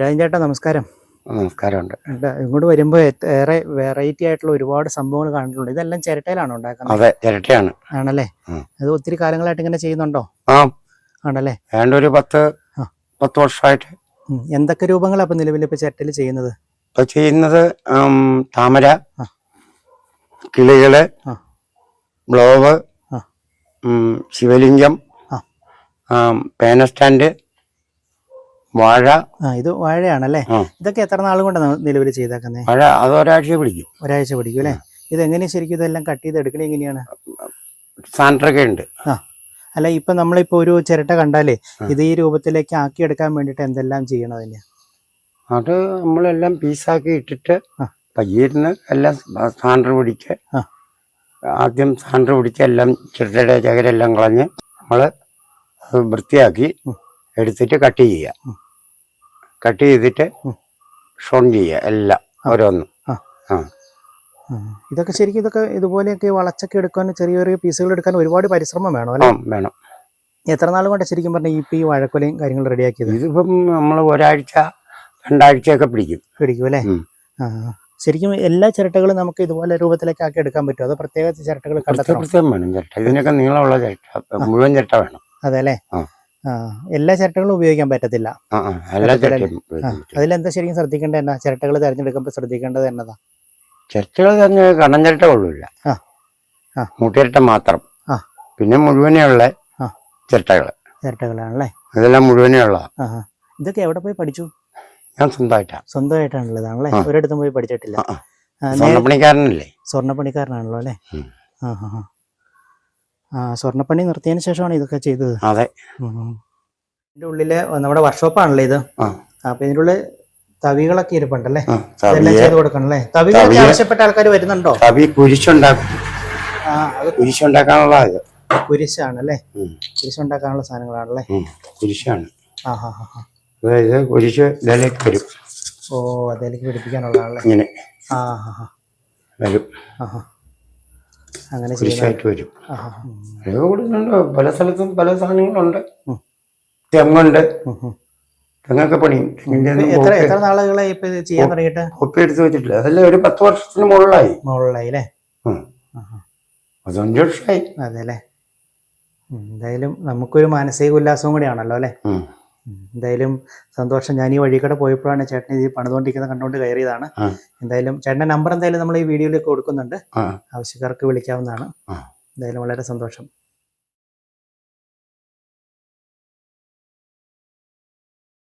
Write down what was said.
രാജൻ ചേട്ടാ നമസ്കാരം. നമസ്കാരമുണ്ട്. ഇങ്ങോട്ട് വരുമ്പോൾ ഏറെ വെറൈറ്റി ആയിട്ടുള്ള ഒരുപാട് സംഭവങ്ങൾ കണ്ടിട്ടുണ്ട്. ഇതെല്ലാം ചിരട്ടയിലാണോ ഉണ്ടാക്കുന്നത്? അതെ ചിരട്ടയാണ്. ആണല്ലേ? അത് ഒത്തിരി കാലങ്ങളായിട്ട് ഇങ്ങനെ ചെയ്യുന്നുണ്ടോ? ആ. ആണല്ലേ? ഏണ്ട ഒരു പത്ത് ആ. പത്ത് വർഷമായിട്ട്. എന്തൊക്കെ രൂപങ്ങളാണ് ഇപ്പൊ നിലവിൽ ഇപ്പൊ ചിരട്ടയിൽ ചെയ്യുന്നത്? ഇപ്പൊ ചെയ്യുന്നത് താമര. കിളികൾ ബ്ലോവ് ശിവലിംഗം. പേന സ്റ്റാൻഡ് വാഴ. ആ ഇത് വാഴയാണല്ലേ? അല്ലേ ഇതൊക്കെ എത്ര നാൾ കൊണ്ടാണ് നിലവിൽ ചെയ്തേക്കുന്നത് വാഴ അത് ഒരാഴ്ച പിടിക്കും. ഒരാഴ്ച പിടിക്കും അല്ലേ? ഇത് എങ്ങനെയാ ശരിക്കും ഇതെല്ലാം കട്ട് ചെയ്ത് എടുക്കണേ എങ്ങനെയാണ്? സാൻഡ്രൊക്കെ ഉണ്ട്. അല്ല ഇപ്പൊ നമ്മളിപ്പോ ഒരു ചിരട്ട കണ്ടാലേ ആ. ഇത് ഈ രൂപത്തിലേക്ക് ആക്കി എടുക്കാൻ വേണ്ടിട്ട് എന്തെല്ലാം ചെയ്യണം അതിന്? അത് നമ്മളെല്ലാം പീസാക്കി ഇട്ടിട്ട് ആ. പയ്യിരുന്ന് എല്ലാം സാൻഡർ പിടിച്ച് ആ. ആദ്യം സാൻഡർ പിടിച്ച് എല്ലാം ചിരട്ടയുടെ ചകരെല്ലാം കളഞ്ഞ് നമ്മൾ വൃത്തിയാക്കി. എടുത്തിട്ട് കട്ട് ചെയ്യുക. കട്ട് ചെയ്തിട്ട് ഷോൺ ചെയ്യുക. എല്ലാം ഓരോന്നും. ആ. ഇതൊക്കെ ശരിക്കും ഇതൊക്കെ ഇതുപോലെയൊക്കെ വളച്ചൊക്കെ എടുക്കാൻ ചെറിയ ചെറിയ പീസുകൾ എടുക്കാൻ ഒരുപാട് പരിശ്രമം വേണം അല്ലേ? വേണം. എത്ര നാൾ കൊണ്ട് ശരിക്കും പറഞ്ഞാൽ ഈ ഈ വാഴക്കൊലയും കാര്യങ്ങൾ റെഡിയാക്കിയത്? ഇതിപ്പം നമ്മൾ ഒരാഴ്ച രണ്ടാഴ്ചയൊക്കെ പിടിക്കും. പിടിക്കും അല്ലേ? ശരിക്കും എല്ലാ ചിരട്ടകളും നമുക്ക് ഇതുപോലെ രൂപത്തിലേക്ക് ആക്കി എടുക്കാൻ പറ്റും. അതോ പ്രത്യേക ചിരട്ടകൾ കണ്ടെത്തും കണ്ടെത്തണം. പ്രത്യേകം വേണം ചിരട്ട. ഇതിനൊക്കെ നീളമുള്ള ചിരട്ട. മുഴുവൻ ചിരട്ട വേണം. അതെ അല്ലേ? എല്ലാ ചിരട്ടകളും ഉപയോഗിക്കാൻ പറ്റത്തില്ല. അതിലെന്താ ശരിക്കും ശ്രദ്ധിക്കേണ്ടത് എന്നാ? ചിരട്ടകൾ തിരഞ്ഞെടുക്കുമ്പോൾ ശ്രദ്ധിക്കേണ്ടത് എന്നതാ? ചിരട്ടകൾ തന്നെ കണ്ണൻ ചിരട്ട കൊള്ളൂല ആ. ആ. മുട്ടിരട്ട മാത്രം. ആ. പിന്നെ മുഴുവനെയുള്ള. ചിരട്ടകൾ. ചിരട്ടകളാണല്ലേ? ഇതെല്ലാം മുഴുവനെയുള്ള. ഇതൊക്കെ എവിടെ പോയി പഠിച്ചു? ഞാൻ സ്വന്തമായിട്ടാ. സ്വന്തമായിട്ടാണുള്ളതാണല്ലേ? ആ. ഒരിടത്തും പോയി പഠിച്ചിട്ടില്ല. സ്വർണപ്പണിക്കാരനല്ലേ? സ്വർണപ്പണിക്കാരനാണല്ലോ അല്ലേ? ആ ആ. സ്വർണപ്പണി നിർത്തിയതിന് ശേഷമാണ് ഇതൊക്കെ ചെയ്തത്. അതെ. ഇതിന്റെ ഉള്ളിൽ നമ്മുടെ വർക്ക്ഷോപ്പാണല്ലോ ഇത്. ആ. അപ്പൊ ഇതിന്റെ ഉള്ളിൽ തവികളൊക്കെ ഇരിപ്പുണ്ടല്ലേ? ഇതെല്ലാം ചെയ്ത് കൊടുക്കണം അല്ലേ തവികളൊക്കെ തവിയെ- ആവശ്യപ്പെട്ട ആൾക്കാർ വരുന്നുണ്ടോ? തവി കുരിശുണ്ടാക്കും. ആ അത് കുരിശുണ്ടാക്കാനുള്ള ഇത്. കുരിശാണല്ലേ? ഉം, കുരിശുണ്ടാക്കാനുള്ള സാധനങ്ങളാണല്ലേ? കുരിശാണ്. ആ ഹാ ഹാ ഹാ. അതായത് കുരിശ് ഇതിലേക്ക് വരും. ഓ അതിലേക്ക് പിടിപ്പിക്കാനുള്ളതാണല്ലേ? ഇങ്ങനെ. ആ ഹാ ഹാ. വരും. ആ ഹാ. അങ്ങനെ കുരിശായിട്ട് വരും. അതൊക്കെ കൊടുക്കുന്നുണ്ട്. പല സ്ഥലത്തും പല സാധനങ്ങളുണ്ട്. ഉണ്ട് തെങ്ങുണ്ട്. തെങ്ങൊക്കെ പണിയും. എത്ര എത്ര നാളുകളെ ഇപ്പൊ ചെയ്യാൻ തുടങ്ങിയിട്ട്? വെച്ചിട്ടില്ല. അതല്ലേ ഒരു പത്ത് വർഷത്തിന് മുകളിലായി. മുകളിലായി അല്ലേ. പതിനഞ്ച് വർഷമായി. അതെ അല്ലേ എന്തായാലും നമുക്കൊരു മാനസിക ഉല്ലാസവും കൂടിയാണല്ലോ അല്ലേ? എന്തായാലും സന്തോഷം. ഞാൻ ഈ വഴിക്കടെ പോയപ്പോഴാണ് ചേട്ടൻ ഇത് പണിതുകൊണ്ടിരിക്കുന്നത് കണ്ടുകൊണ്ട് കയറിയതാണ്. എന്തായാലും ചേട്ടന്റെ നമ്പർ എന്തായാലും നമ്മൾ ഈ വീഡിയോയിലേക്ക് കൊടുക്കുന്നുണ്ട്. ആവശ്യക്കാർക്ക് വിളിക്കാവുന്നതാണ്. എന്തായാലും വളരെ സന്തോഷം.